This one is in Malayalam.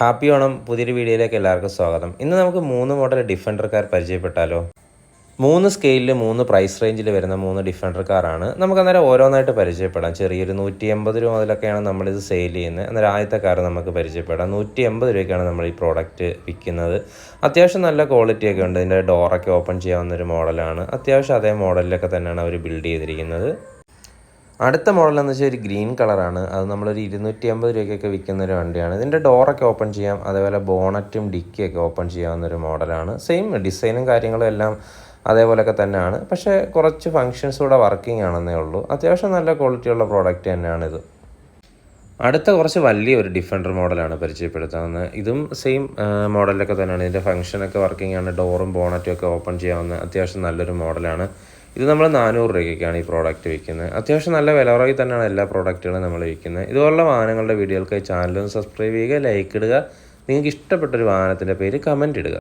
ഹാപ്പി ഓണം പുതിയൊരു വീഡിയോയിലേക്ക് എല്ലാവർക്കും സ്വാഗതം. ഇന്ന് നമുക്ക് മൂന്ന് മോഡൽ ഡിഫൻഡർ കാർ പരിചയപ്പെട്ടാലോ? മൂന്ന് സ്കെയിലിൽ മൂന്ന് പ്രൈസ് റേഞ്ചിൽ വരുന്ന മൂന്ന് ഡിഫൻഡർ കാറാണ് നമുക്ക് അന്നേരം ഓരോന്നായിട്ട് പരിചയപ്പെടാം. ചെറിയൊരു നൂറ്റി എൺപത് രൂപ മുതലൊക്കെയാണ് നമ്മളിത് സെയിൽ ചെയ്യുന്നത്. അന്നേരം ആദ്യത്തെ കാർ നമുക്ക് പരിചയപ്പെടാം. നൂറ്റി എൺപത് രൂപയ്ക്കാണ് നമ്മൾ ഈ പ്രോഡക്റ്റ് വിൽക്കുന്നത്. അത്യാവശ്യം നല്ല ക്വാളിറ്റിയൊക്കെ ഉണ്ട്. ഇതിന്റെ ഡോറൊക്കെ ഓപ്പൺ ചെയ്യാവുന്ന ഒരു മോഡലാണ് അത്യാവശ്യം അതേ മോഡലിലൊക്കെ തന്നെയാണ് അവർ ബിൽഡ് ചെയ്തിരിക്കുന്നത്. അടുത്ത മോഡൽ എന്ന് വെച്ചാൽ ഒരു ഗ്രീൻ കളറാണ്. അത് നമ്മളൊരു ഇരുന്നൂറ്റി അമ്പത് രൂപയ്ക്കൊക്കെ വിൽക്കുന്ന ഒരു വണ്ടിയാണ്. ഇതിന്റെ ഡോറൊക്കെ ഓപ്പൺ ചെയ്യാം. അതേപോലെ ബോണറ്റും ഡിക്കിയൊക്കെ ഓപ്പൺ ചെയ്യാവുന്ന ഒരു മോഡലാണ്. സെയിം ഡിസൈനും കാര്യങ്ങളും എല്ലാം അതേപോലെയൊക്കെ തന്നെയാണ്. പക്ഷേ കുറച്ച് ഫങ്ഷൻസ് കൂടെ വർക്കിംഗ് ആണെന്നേ ഉള്ളൂ. അത്യാവശ്യം നല്ല ക്വാളിറ്റിയുള്ള പ്രോഡക്റ്റ് തന്നെയാണിത്. അടുത്ത കുറച്ച് വലിയ ഒരു ഡിഫൻഡർ മോഡലാണ് പരിചയപ്പെടുത്താവുന്നത്. ഇതും സെയിം മോഡലൊക്കെ തന്നെയാണ്. ഇതിന്റെ ഫംഗ്ഷനൊക്കെ വർക്കിംഗ് ആണ്. ഡോറും ബോണറ്റും ഒക്കെ ഓപ്പൺ ചെയ്യാവുന്ന അത്യാവശ്യം നല്ലൊരു മോഡലാണ്. ഇത് നമ്മൾ നാനൂറ് രൂപയ്ക്കാണ് ഈ പ്രോഡക്റ്റ് വിൽക്കുന്നത്. അത്യാവശ്യം നല്ല വില കുറവിൽ തന്നെയാണ് എല്ലാ പ്രോഡക്റ്റുകളും നമ്മൾ വിൽക്കുന്നത്. ഇതുപോലുള്ള വാഹനങ്ങളുടെ വീഡിയോകൾക്ക് ചാനലൊന്ന് സബ്സ്ക്രൈബ് ചെയ്യുക ലൈക്ക് ഇടുക. നിങ്ങൾക്ക് ഇഷ്ടപ്പെട്ട ഒരു വാഹനത്തിന്റെ പേര് കമന്റ് ഇടുക.